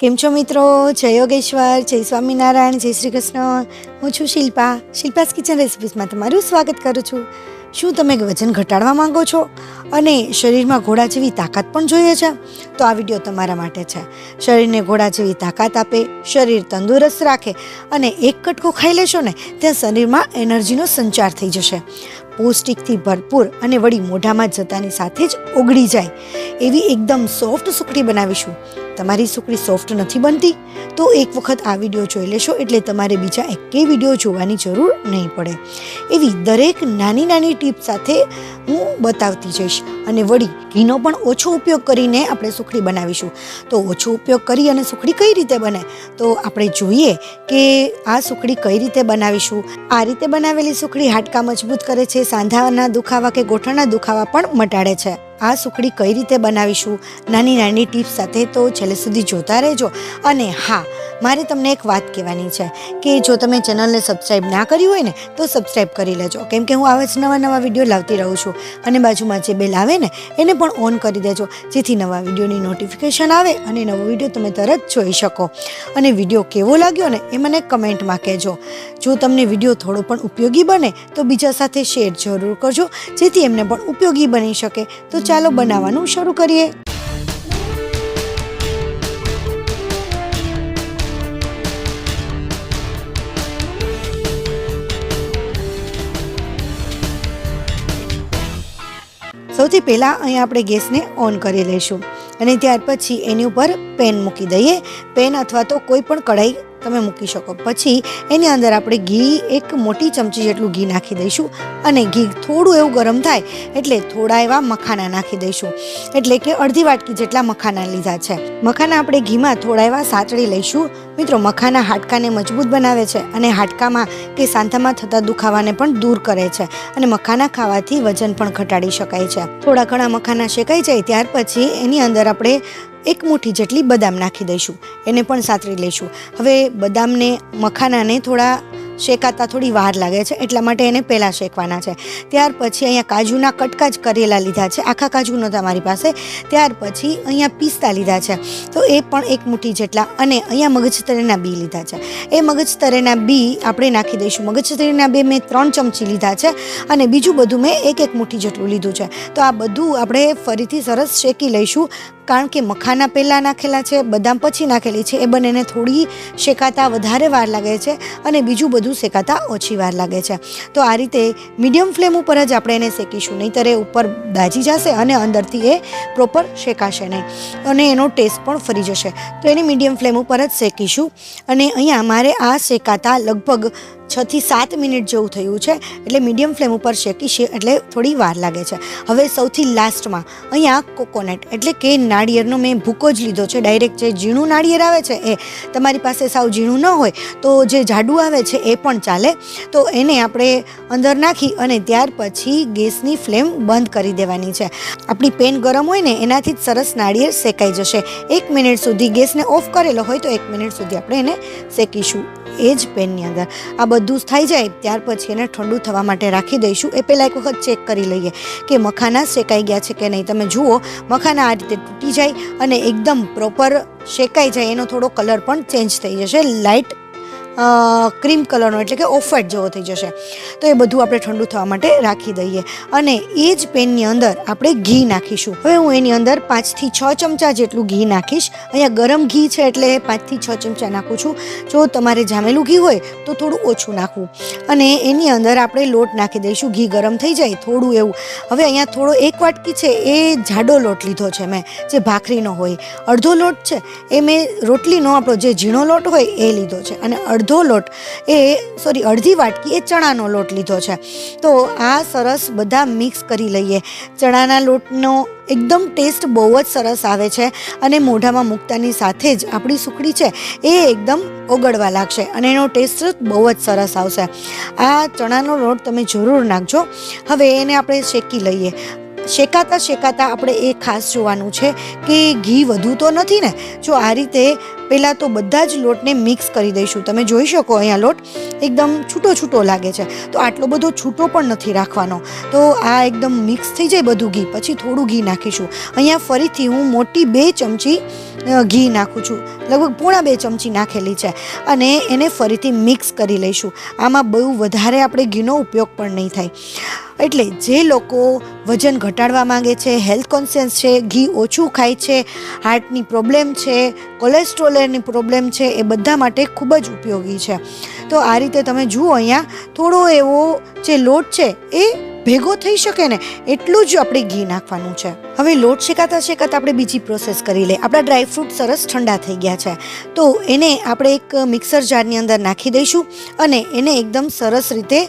કેમ છો મિત્રો? જય યોગેશ્વર, જય સ્વામિનારાયણ, જય શ્રી કૃષ્ણ. હું છું શિલ્પા. શિલ્પાસ કિચન રેસિપીસમાં તમારું સ્વાગત કરું છું. શું તમે વજન ઘટાડવા માંગો છો? અને શરીરમાં ઘોડા જેવી તાકાત પણ જોઈએ છે? તો આ વીડિયો તમારા માટે છે. શરીરને ઘોડા જેવી તાકાત આપે, શરીર તંદુરસ્ત રાખે અને એક કટકો ખાઈ લેશો ને, ત્યાં શરીરમાં એનર્જીનો સંચાર થઈ જશે. પૌષ્ટિકથી ભરપૂર અને વળી મોઢામાં જતાની સાથે જ ઓગળી જાય. એવી એકદમ સોફ્ટ સુખડી બનાવીશું. તમારી સુકડી સોફ્ટ નથી બનતી, તો એક વખત આ વીડિયો જોઈ લેશો એટલે તમારે બીજા એકેય વીડિયો જોવાની જરૂર નહીં પડે. એવી દરેક નાની નાની ટીપ સાથે હું બતાવતી જઈશ અને વળી ઘીનો પણ ઓછો ઉપયોગ કરીને આપણે સુખડી બનાવીશું. તો ઓછો ઉપયોગ કરી અને સુખડી કઈ રીતે બને? તો આપણે જોઈએ કે આ સુખડી કઈ રીતે બનાવીશું. આ રીતે બનાવેલી સુખડી હાડકા મજબૂત કરે છે, સાંધાના દુખાવા કે ગોઠણના દુખાવા પણ મટાડે છે. આ સુખડી કઈ રીતે બનાવીશું? નાની નાની ટિપ્સ સાથે તો છેલ્લે સુધી જોતા રહેજો. અને હા, મારે તમને એક વાત કહેવાની છે કે જો તમે ચેનલને સબસ્ક્રાઈબ ના કરી હોય ને, તો સબસ્ક્રાઈબ કરી લેજો. કેમ કે હું આવા જ નવા નવા વીડિયો લાવતી રહું છું. અને બાજુમાં જે બેલ આવે ને, એને પણ ઓન કરી દેજો. જેથી નવા વિડીયોની નોટિફિકેશન આવે અને નવો વીડિયો તમે તરત જોઈ શકો. અને વીડિયો કેવો લાગ્યો ને, એ મને કમેન્ટમાં કહેજો. જો તમને વીડિયો થોડો પણ ઉપયોગી બને, તો બીજા સાથે શેર જરૂર કરજો. જેથી એમને પણ ઉપયોગી બની શકે. તો ચાલો બનાવવાનું શરૂ કરીએ. સૌથી પહેલાં અહીં આપણે ગેસને ઓન કરી લઈશું. અને ત્યાર પછી એની ઉપર પેન મૂકી દઈએ. પેન અથવા તો કોઈ પણ કઢાઈ તમે મૂકી શકો. પછી એની અંદર આપણે ઘી એક મોટી ચમચી જેટલું ઘી નાખી દઈશું અને ઘી થોડું એવું ગરમ થાય એટલે થોડા એવા મખાના નાખી દઈશું. એટલે કે અડધી વાટકી જેટલા મખાના લીધા છે. મખાના આપણે ઘીમાં થોડા એવા સાતળી લઈશું. મિત્રો, મખાના હાડકાને મજબૂત બનાવે છે અને હાડકામાં કે સાંધામાં થતા દુખાવાને પણ દૂર કરે છે અને મખાના ખાવાથી વજન પણ ઘટાડી શકાય છે. થોડા ઘણા મખાના શેકાઈ જાય ત્યાર પછી એની અંદર આપણે એક મુઠ્ઠી જેટલી બદામ નાખી દઈશું. એને પણ સાતરી લઈશું. હવે બદામને મખાનાને થોડા શેકાતા થોડી વાર લાગે છે, એટલા માટે એને પહેલાં શેકવાના છે. ત્યાર પછી અહીંયા કાજુના કટકા જ કરેલા લીધા છે. આખા કાજુ નહોતા મારી પાસે. ત્યાર પછી અહીંયા પીસતા લીધા છે. તો એ પણ એક મુઠ્ઠી જેટલા અને અહીંયા મગજતરેના બી લીધા છે. એ મગજતરેના બી આપણે નાખી દઈશું. મગજતરેના બે મેં ત્રણ ચમચી લીધા છે અને બીજું બધું મેં એક એક મુઠ્ઠી જેટલું લીધું છે. તો આ બધું આપણે ફરીથી સરસ શેકી લઈશું. કારણ કે મખાના પહેલાં નાખેલા છે, બદામ પછી નાખેલી છે, એ બંનેને થોડી શેકાતા વધારે વાર લાગે છે અને બીજું બધું શેકાતા ઓછી વાર લાગે છે. તો આ રીતે મીડિયમ ફ્લેમ ઉપર જ આપણે એને શેકીશું. નહીંતર એ ઉપર દાજી જશે અને અંદરથી એ પ્રોપર શેકાશે નહીં. અને એનો ટેસ્ટ પણ ફરી જશે. તો એને મીડિયમ ફ્લેમ ઉપર જ શેકીશું. અને અહીંયા મારે આ શેકાતા લગભગ છ થી સાત મિનિટ જેવું થયું છે, એટલે મીડિયમ ફ્લેમ ઉપર શેકીશે એટલે થોડી વાર લાગે છે. હવે સૌથી લાસ્ટમાં, અહીંયા કોકોનટ, એટલે કે નાળિયેરનો મેં ભૂકો જ લીધો છે. ડાયરેક્ટ જે ઝીણું નાળિયેર આવે છે, એ તમારી પાસે સાવ ઝીણું ન હોય, તો જે જાડું આવે છે, એ પણ ચાલે. તો એને આપણે અંદર નાખી અને ત્યાર પછી ગેસની ફ્લેમ બંધ કરી દેવાની છે. આપણી પેન ગરમ હોય ને, એનાથી જ સરસ નાળિયેર શેકાઈ જશે. એક મિનિટ સુધી ગેસને ઓફ કરેલો હોય, તો એક મિનિટ સુધી આપણે એને શેકીશું. એ જ પેનની અંદર. આ બધું થઈ જાય ત્યાર પછી એને ઠંડુ થવા માટે રાખી દઈશું. એ પહેલાં એક વખત ચેક કરી લઈએ કે મખાના શેકાઈ ગયા છે કે નહીં. તમે જુઓ, મખાના આ રીતે તૂટી જાય અને એકદમ પ્રોપર શેકાઈ જાય. એનો થોડો કલર પણ ચેન્જ થઈ જશે. લાઇટ ક્રીમ કલરનો એટલે કે ઓફ જેવો થઈ જશે. તો એ બધું આપણે ઠંડુ થવા માટે રાખી દઈએ. અને એ જ પેનની અંદર આપણે ઘી નાખીશું. હવે હું એની અંદર પાંચથી છ ચમચા જેટલું ઘી નાખીશ. અહીંયા ગરમ ઘી છે એટલે પાંચથી છ ચમચા નાખું છું. જો તમારે જામેલું ઘી હોય તો થોડું ઓછું નાખવું. અને એની અંદર આપણે લોટ નાખી દઈશું. ઘી ગરમ થઈ જાય થોડું એવું. હવે અહીંયા થોડો એક વાટકી છે એ જાડો લોટ લીધો છે મેં, જે ભાખરીનો હોય. અડધો લોટ છે એ મેં રોટલીનો આપણો જે ઝીણો લોટ હોય એ લીધો છે. અને અડધો લોટ એ સોરી અડધી વાટકી એ ચણાનો લોટ લીધો છે. તો આ સરસ બધા મિક્સ કરી લઈએ. ચણાના લોટનો એકદમ ટેસ્ટ બહુ જ સરસ આવે છે અને મોઢામાં મૂકતાની સાથે જ આપણી સુખડી છે એ એકદમ ઓગળવા લાગશે અને એનો ટેસ્ટ બહુ જ સરસ આવશે. આ ચણાનો લોટ તમે જરૂર નાખજો. હવે એને આપણે શેકી લઈએ. શેકાતા શેકાતા આપણે એ ખાસ જોવાનું છે કે ઘી વધુ તો નથી ને? જો આ રીતે પહેલાં તો બધા જ લોટને મિક્સ કરી દઈશું. તમે જોઈ શકો અહીંયા લોટ એકદમ છૂટો છૂટો લાગે છે. તો આટલો બધો છૂટો પણ નથી રાખવાનો. તો આ એકદમ મિક્સ થઈ જાય બધું ઘી. પછી થોડું ઘી નાખીશું. અહીંયા ફરીથી હું મોટી બે ચમચી ઘી નાખું છું. લગભગ પૂણા બે ચમચી નાખેલી છે. અને એને ફરીથી મિક્સ કરી લઈશું. આમાં બહુ વધારે આપણે ઘીનો ઉપયોગ પણ નહીં થાય. એટલે જે લોકો વજન ઘટાડવા માંગે છે હેલ્થ કોન્સિયન્સ છે, ઘી ઓછું ખાય છે હાર્ટની પ્રોબ્લેમ છે કોલેસ્ટ્રોલની પ્રોબ્લેમ છે, એ બધા માટે ખૂબ જ ઉપયોગી છે. તો આ રીતે તમે જુઓ અહીંયા થોડો એવો જે લોટ છે એ ભેગો થઈ શકે ને એટલું જ આપણે ઘી નાખવાનું છે. હવે લોટ શેકાતા શેકાતા આપણે બીજી પ્રોસેસ કરી લઈએ. આપણા ડ્રાયફ્રૂટ સરસ ઠંડા થઈ ગયા છે. તો એને આપણે એક મિક્સર જારની અંદર નાખી દઈશું અને એને એકદમ સરસ રીતે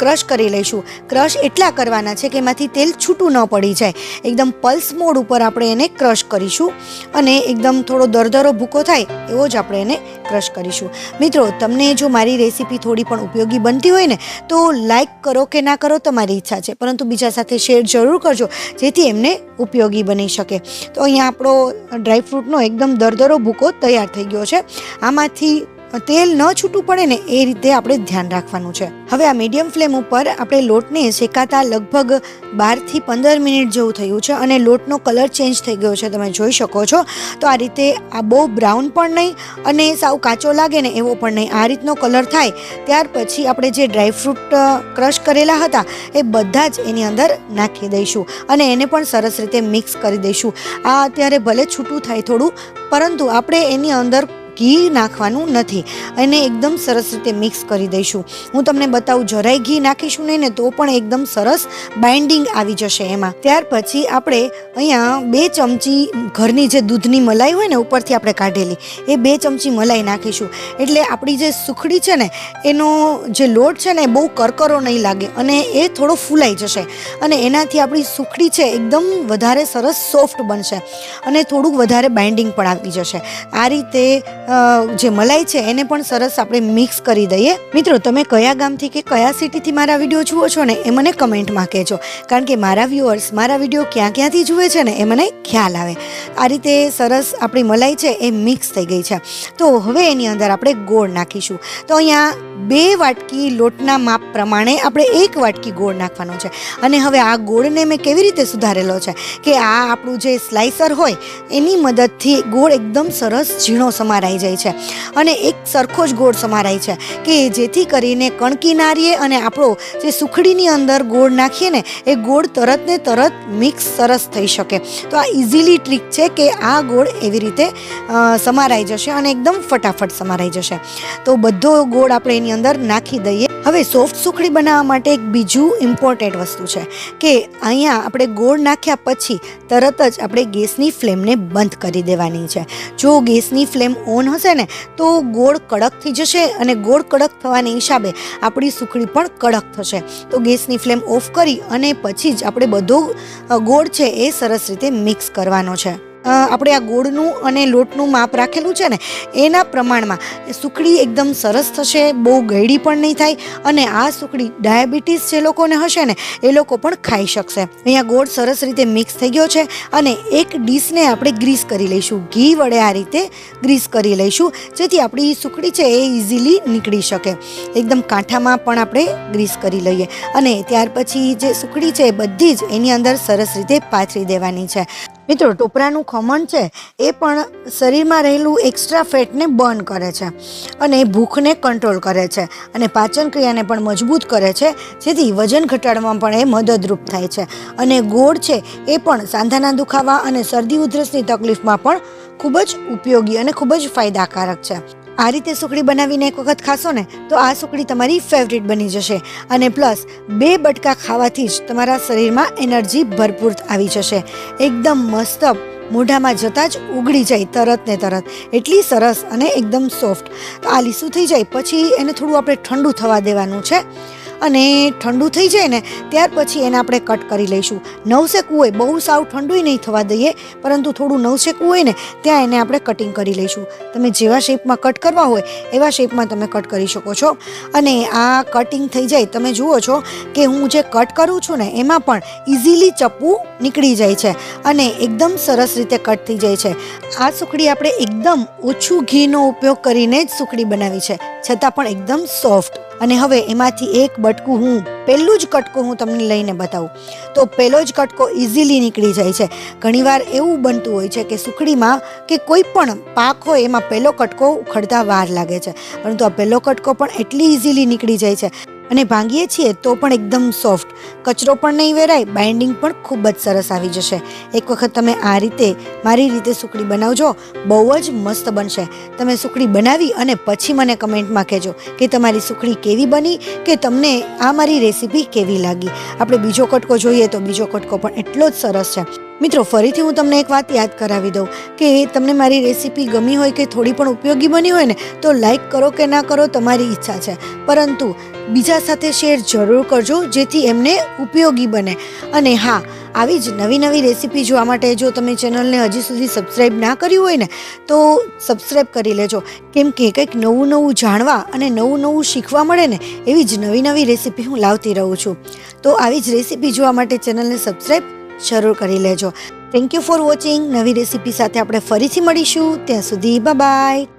ક્રશ કરી લઈશું. ક્રશ એટલા કરવાના છે કે એમાંથી તેલ છૂટું ન પડી જાય. એકદમ પલ્સ મોડ ઉપર આપણે એને ક્રશ કરીશું અને એકદમ થોડો દરદરો ભૂકો થાય એવો જ આપણે એને ક્રશ કરીશું. મિત્રો, તમને જો મારી રેસીપી થોડી પણ ઉપયોગી બનતી હોય ને, તો લાઈક કરો કે ના કરો તમારી ઈચ્છા છે. પરંતુ બીજા સાથે શેર જરૂર કરજો, જેથી એમને ઉપયોગી બની શકે. તો અહીંયા આપણો ડ્રાયફ્રૂટનો એકદમ દરદરો ભૂકો તૈયાર થઈ ગયો છે. આમાંથી તેલ ન છૂટું પડે ને એ રીતે આપણે ધ્યાન રાખવાનું છે. હવે આ મીડિયમ ફ્લેમ ઉપર આપણે લોટને શેકાતા લગભગ બારથી પંદર મિનિટ જેવું થયું છે અને લોટનો કલર ચેન્જ થઈ ગયો છે, તમે જોઈ શકો છો. તો આ રીતે આ બહુ બ્રાઉન પણ નહીં અને સાવ કાચો લાગે ને એવો પણ નહીં. આ રીતનો કલર થાય ત્યાર પછી આપણે જે ડ્રાયફ્રૂટ ક્રશ કરેલા હતા એ બધા જ એની અંદર નાખી દઈશું અને એને પણ સરસ રીતે મિક્સ કરી દઈશું. આ અત્યારે ભલે છૂટું થાય થોડું, પરંતુ આપણે એની અંદર ઘી નાખવાનું નથી. અને એકદમ સરસ રીતે મિક્સ કરી દઈશું. હું તમને બતાવું, જરાય ઘી નાખીશું નહીં ને તો પણ એકદમ સરસ બાઇન્ડિંગ આવી જશે એમાં. ત્યાર પછી આપણે અહીંયા બે ચમચી ઘરની જે દૂધની મલાઈ હોય ને ઉપરથી આપણે કાઢેલી, એ બે ચમચી મલાઈ નાખીશું. એટલે આપણી જે સુખડી છે ને, એનો જે લોટ છે ને બહુ કરકરો નહીં લાગે અને એ થોડો ફૂલાઈ જશે. અને એનાથી આપણી સુખડી છે એકદમ વધારે સરસ સોફ્ટ બનશે અને થોડુંક વધારે બાઇન્ડિંગ પણ આવી જશે. આ રીતે જે મલાઈ છે એને પણ સરસ આપણે મિક્સ કરી દઈએ. મિત્રો, તમે કયા ગામથી કે કયા સિટીથી મારા વીડિયો જુઓ છો ને એ મને કમેન્ટમાં કહેજો. કારણ કે મારા વ્યુઅર્સ મારા વીડિયો ક્યાં ક્યાંથી જુએ છે ને એ મને ખ્યાલ આવે. આ રીતે સરસ આપણી મલાઈ છે એ મિક્સ થઈ ગઈ છે. તો હવે એની અંદર આપણે ગોળ નાખીશું. તો અહીંયા બે વાટકી લોટના માપ પ્રમાણે આપણે એક વાટકી ગોળ નાખવાનો છે. અને હવે આ ગોળને મેં કેવી રીતે સુધારેલો છે કે આ આપણું જે સ્લાઇસર હોય, એની મદદથી ગોળ એકદમ સરસ ઝીણો સમારાઈ જાય છે. અને એક સરખો જ ગોળ સમારાય છે કે જેથી કરીને કણકી નારીએ અને આપણો જે સુખડીની અંદર ગોળ નાખીએ ને, એ ગોળ તરત ને તરત મિક્સ સરસ થઈ શકે. તો આ ઇઝીલી ટ્રીક છે કે આ ગોળ એવી રીતે સમારાઈ જશે અને એકદમ ફટાફટ સમારાઈ જશે. તો બધો ગોળ આપણે એની અંદર નાખી દઈએ. હવે સોફ્ટ સુખડી બનાવવા માટે એક બીજું ઇમ્પોર્ટન્ટ વસ્તુ છે કે અહીંયા આપણે ગોળ નાખ્યા પછી તરત જ આપણે ગેસની ફ્લેમને બંધ કરી દેવાની છે. જો ગેસની ફ્લેમ ઓન હશે ને, તો ગોળ કડક થઈ જશે અને ગોળ કડક થવાની હિસાબે આપણી સુખડી પણ કડક થશે. તો ગેસની ફ્લેમ ઓફ કરી અને પછી જ આપણે બધો ગોળ છે એ સરસ રીતે મિક્સ કરવાનો છે. આપણે આ ગોળનું અને લોટનું માપ રાખેલું છે ને, એના પ્રમાણમાં સુખડી એકદમ સરસ થશે, બહુ ગળી પણ નહીં થાય અને આ સુખડી ડાયાબિટીસ જે લોકોને હશે ને, એ લોકો પણ ખાઈ શકશે. અહીંયા ગોળ સરસ રીતે મિક્સ થઈ ગયો છે અને એક ડીશને આપણે ગ્રીસ કરી લઈશું. ઘી વડે આ રીતે ગ્રીસ કરી લઈશું, જેથી આપણી સુખડી છે એ ઇઝીલી નીકળી શકે. એકદમ કાંઠામાં પણ આપણે ગ્રીસ કરી લઈએ. અને ત્યાર પછી જે સુખડી છે એ બધી જ એની અંદર સરસ રીતે પાથરી દેવાની છે. મિત્રો, ટોપરાનું ખમણ છે, એ પણ શરીરમાં રહેલું એક્સ્ટ્રા ફેટને બર્ન કરે છે અને ભૂખને કંટ્રોલ કરે છે અને પાચન ક્રિયાને પણ મજબૂત કરે છે. જેથી વજન ઘટાડવામાં પણ એ મદદરૂપ થાય છે. અને ગોળ છે, એ પણ સાંધાના દુખાવા અને શરદી ઉધરસની તકલીફમાં પણ ખૂબ જ ઉપયોગી અને ખૂબ જ ફાયદાકારક છે. આ રીતે સુખડી બનાવીને એક વખત ખાશો ને, તો આ સુખડી તમારી ફેવરિટ બની જશે. અને પ્લસ બે બટકા ખાવાથી જ તમારા શરીરમાં એનર્જી ભરપૂર આવી જશે. એકદમ મસ્ત મોઢામાં જતાં જ ઉગડી જાય તરત ને તરત. એટલી સરસ અને એકદમ સોફ્ટ આ લીસું થઈ જાય, પછી એને થોડું આપણે ઠંડુ થવા દેવાનું છે. અને ઠંડુ થઈ જાય ને, ત્યાર પછી એને આપણે કટ કરી લઈશું. નવશેકું હોય, બહુ સાવ ઠંડુય નહીં થવા દઈએ, પરંતુ થોડું નવશેકું હોય ને, ત્યાં એને આપણે કટિંગ કરી લઈશું. તમે જેવા શેપમાં કટ કરવા હોય, એવા શેપમાં તમે કટ કરી શકો છો. અને આ કટિંગ થઈ જાય, તમે જુઓ છો કે હું જે કટ કરું છું ને, એમાં પણ ઇઝીલી ચપ્પું નીકળી જાય છે અને એકદમ સરસ રીતે કટ થઈ જાય છે. આ સુખડી આપણે એકદમ ઓછું ઘીનો ઉપયોગ કરીને જ સુખડી બનાવી છે, છતાં પણ એકદમ સોફ્ટ અને હવે એમાંથી એક બટકું હું, પહેલું જ કટકો હું તમને લઈને બતાવું. તો પહેલો જ કટકો ઇઝીલી નીકળી જાય છે. ઘણીવાર એવું બનતું હોય છે કે સુખડીમાં કે કોઈ પણ પાક હોય એમાં પહેલો કટકો ઉખડતા વાર લાગે છે. પરંતુ આ પહેલો કટકો પણ એટલી ઇઝીલી નીકળી જાય છે. અને ભાંગીએ છીએ તો પણ એકદમ સોફ્ટ. કચરો પણ નહીં વેરાય, બાઇન્ડિંગ પણ ખૂબ જ સરસ આવી જશે. એક વખત તમે આ રીતે, મારી રીતે સુખડી બનાવજો, બહુ જ મસ્ત બનશે. તમે સુખડી બનાવી અને પછી મને કમેન્ટમાં કહેજો કે તમારી સુખડી કેવી બની, કે તમને આ મારી રેસીપી કેવી લાગી. આપણે બીજો કટકો જોઈએ તો બીજો કટકો પણ એટલો જ સરસ છે. મિત્રો, ફરીથી હું તમને એક વાત યાદ કરાવી દઉં કે તમને મારી રેસીપી ગમી હોય કે થોડી પણ ઉપયોગી બની હોય ને, તો લાઈક કરો કે ના કરો તમારી ઈચ્છા છે. પરંતુ બીજા સાથે શેર જરૂર કરજો, જેથી એમને ઉપયોગી બને. અને હા, આવી જ નવી નવી રેસીપી જોવા માટે જો તમે ચેનલને હજી સુધી સબસ્ક્રાઈબ ના કર્યું હોય ને, તો સબસ્ક્રાઈબ કરી લેજો. કેમ કે કંઈક નવું નવું જાણવા અને નવું નવું શીખવા મળે ને, એવી જ નવી નવી રેસીપી હું લાવતી રહું છું. તો આવી જ રેસીપી જોવા માટે ચેનલને સબસ્ક્રાઈબ જરૂર કરી લેજો. થેન્ક યુ ફોર વોચિંગ નવી રેસીપી સાથે આપણે ફરીથી મળીશું. ત્યાં સુધી બાય